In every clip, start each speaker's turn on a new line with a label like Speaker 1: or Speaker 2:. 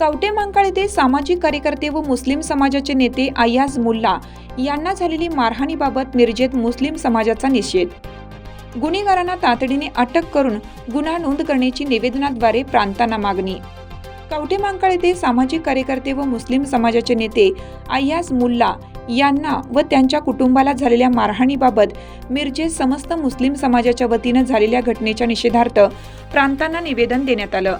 Speaker 1: कवटे मांकाळ येथे सामाजिक कार्यकर्ते व मुस्लिम समाजाचे नेते अय्याज मुल्ला यांना झालेली मारहाणीबाबत मिरजेत मुस्लिम समाजाचा निषेध गुन्हेगारांना तातडीने अटक करून गुन्हा नोंद करण्याची निवेदनाद्वारे प्रांतांना मागणी. कवटे मांकाळ येथे सामाजिक कार्यकर्ते व मुस्लिम समाजाचे नेते अय्याज मुल्ला यांना व त्यांच्या कुटुंबाला झालेल्या मारहाणीबाबत मिरजे समस्त मुस्लिम समाजाच्या वतीनं झालेल्या घटनेच्या निषेधार्थ प्रांतांना निवेदन देण्यात आलं.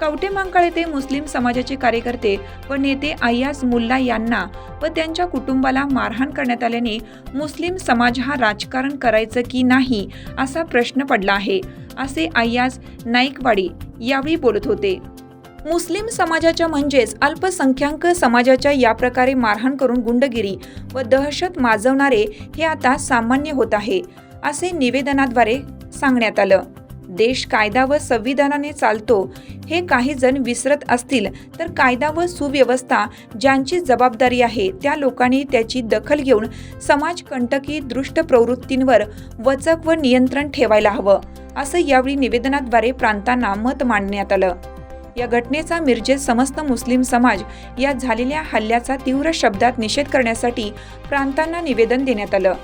Speaker 1: कवटे मांकाळ येथे मुस्लिम समाजाचे कार्यकर्ते व नेते अय्यास मुल्ला यांना व त्यांच्या कुटुंबाला मारहाण करण्यात आल्याने मुस्लिम समाज हा राजकारण करायचं की नाही असा प्रश्न पडला आहे असे अय्यास नाईकवाडी यावेळी बोलत होते. मुस्लिम समाजाच्या म्हणजेच अल्पसंख्याक समाजाच्या या प्रकारे मारहाण करून गुंडगिरी व दहशत माजवणारे हे आता सामान्य होत आहे असे निवेदनाद्वारे सांगण्यात आलं. देश कायदा व संविधानाने चालतो हे काही जण विसरत असतील तर कायदा व सुव्यवस्था ज्यांची जबाबदारी आहे त्या लोकांनी त्याची दखल घेऊन समाजकंटकी दृष्ट प्रवृत्तींवर वचक व नियंत्रण ठेवायला हवं असं यावेळी निवेदनाद्वारे प्रांतांना मत मांडण्यात आलं. या घटनेचा मिरजेत समस्त मुस्लिम समाज या झालेल्या हल्ल्याचा तीव्र शब्दात निषेध करण्यासाठी प्रांतांना निवेदन देण्यात आलं.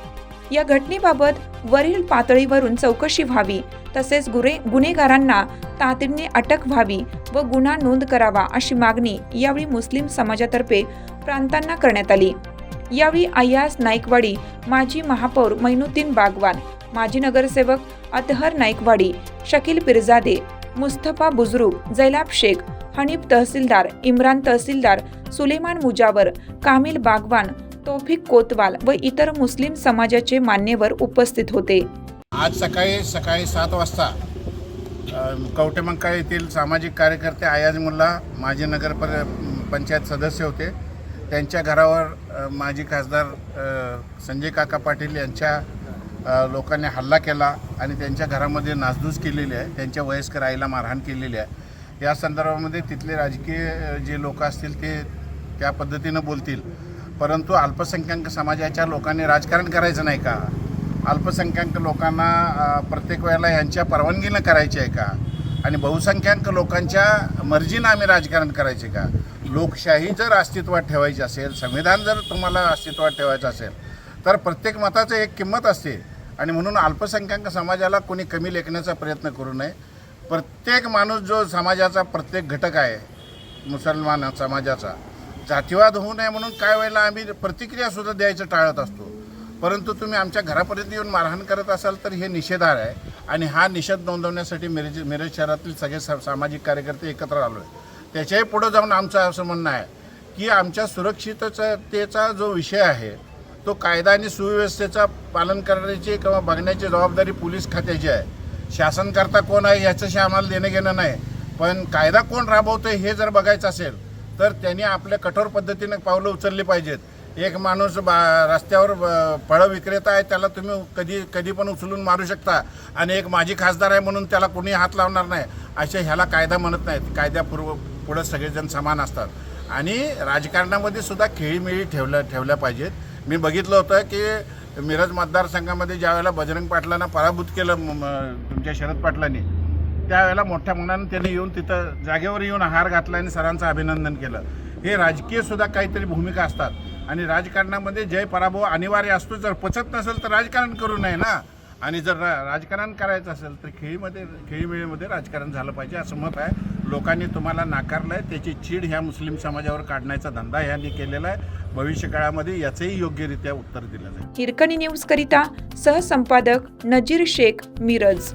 Speaker 1: या घटनेबाबत वरील पातळीवरून चौकशी व्हावी. तसेच गुरे गुन्हेगारांना तातडीने अटक व्हावी व गुन्हा नोंद करावा अशी मागणी यावेळी मुस्लिम समाजातर्फे प्रांतांना करण्यात आली. यावेळी अय्यास नाईकवाडी माजी महापौर मैनुद्दीन बागवान माजी नगरसेवक अतहर नाईकवाडी शकील पिरजादे मुस्तफा बुजरू जैलाब शेख हनीफ तहसीलदार इम्रान तहसीलदार सुलेमान मुजावर कामिल बागवान तोफिक कोतवाल व इतर मुस्लिम समाजाचे मान्यवर उपस्थित होते.
Speaker 2: आज सकाळी सकाळी सात वाजता कवटेमंका येथील सामाजिक कार्यकर्ते आयाज मुल्ला माजी नगर पर पंचायत सदस्य होते. त्यांच्या घरावर माजी खासदार संजय काका पाटील यांच्या लोकांनी हल्ला केला आणि त्यांच्या घरामध्ये नासधूस केलेली आहे. त्यांच्या वयस्कर आईला मारहाण केलेली आहे. या संदर्भामध्ये तिथले राजकीय जे लोक असतील ते त्या पद्धतीनं बोलतील. परंतु अल्पसंख्याक समाजाच्या लोकांनी राजकारण करायचं नाही का? अल्पसंख्याक लोकांना प्रत्येक वेळेला यांच्या परवानगीनं करायचे आहे का? आणि बहुसंख्याक लोकांच्या मर्जीनं आम्ही राजकारण करायचे का? लोकशाही जर अस्तित्वात ठेवायची असेल संविधान जर तुम्हाला अस्तित्वात ठेवायचं असेल तर प्रत्येक मताचं एक किंमत असते. आणि म्हणून अल्पसंख्याक समाजाला कोणी कमी लेखण्याचा प्रयत्न करू नये. प्रत्येक माणूस जो समाजाचा प्रत्येक घटक आहे मुसलमान समाजाचा जातीवाद होऊ नये म्हणून काय वेळेला आम्ही प्रतिक्रियासुद्धा द्यायचं टाळत असतो. परंतु तुम्ही आमच्या घरापर्यंत येऊन मारहाण करत असाल तर हे निषेधार आहे आणि हा निषेध नोंदवण्यासाठी मिरज मिरज शहरातील सगळे सा सामाजिक कार्यकर्ते एकत्र आलो आहे त्याच्याही पुढं जाऊन आमचं असं म्हणणं आहे की आमच्या सुरक्षिततेचा जो विषय आहे तो कायदा आणि सुव्यवस्थेचा पालन करण्याची किंवा बघण्याची जबाबदारी पोलीस खात्याची आहे. शासनकर्ता कोण आहे याच्याशी आम्हाला देणं घेणं नाही. पण कायदा कोण राबवतोय हे जर बघायचं असेल तर त्यांनी आपल्या कठोर पद्धतीनं पावलं उचलली पाहिजेत. एक माणूस बा रस्त्यावर फळं विक्रेता आहे त्याला तुम्ही कधी कधी पण उचलून मारू शकता. आणि एक माजी खासदार आहे म्हणून त्याला कोणी हात लावणार नाही. असे ह्याला कायदा म्हणत नाहीत. कायद्यापूर्व पुढं सगळेजण समान असतात. आणि राजकारणामध्ये सुद्धा खेळीमेळी ठेवल्या ठेवल्या पाहिजेत. मी बघितलं होतं की मिरज मतदारसंघामध्ये ज्यावेळेला बजरंग पाटलांना पराभूत केलं तुमच्या शरद पाटलांनी त्यावेळेला मोठ्या मनानं त्यांनी येऊन तिथं जागेवर येऊन हार घातला आणि सरांचं अभिनंदन केलं. हे राजकीय सुद्धा काहीतरी भूमिका असतात. आणि राजकारणामध्ये जय पराभव अनिवार्य असतो. जर पचत नसेल तर राजकारण करू नये ना. आणि जर रा- राजकारण करायचं असेल तर खेळीमध्ये खेळीमेळीमध्ये राजकारण झालं पाहिजे असं मत आहे. लोकांनी तुम्हाला नाकारलं आहे त्याची चीड ह्या मुस्लिम समाजावर काढण्याचा धंदा ह्यांनी केलेला आहे. भविष्यकाळामध्ये याचंही योग्यरित्या उत्तर दिलं जाईल.
Speaker 1: हिरकणी न्यूज करिता सहसंपादक नजीर शेख मिरज.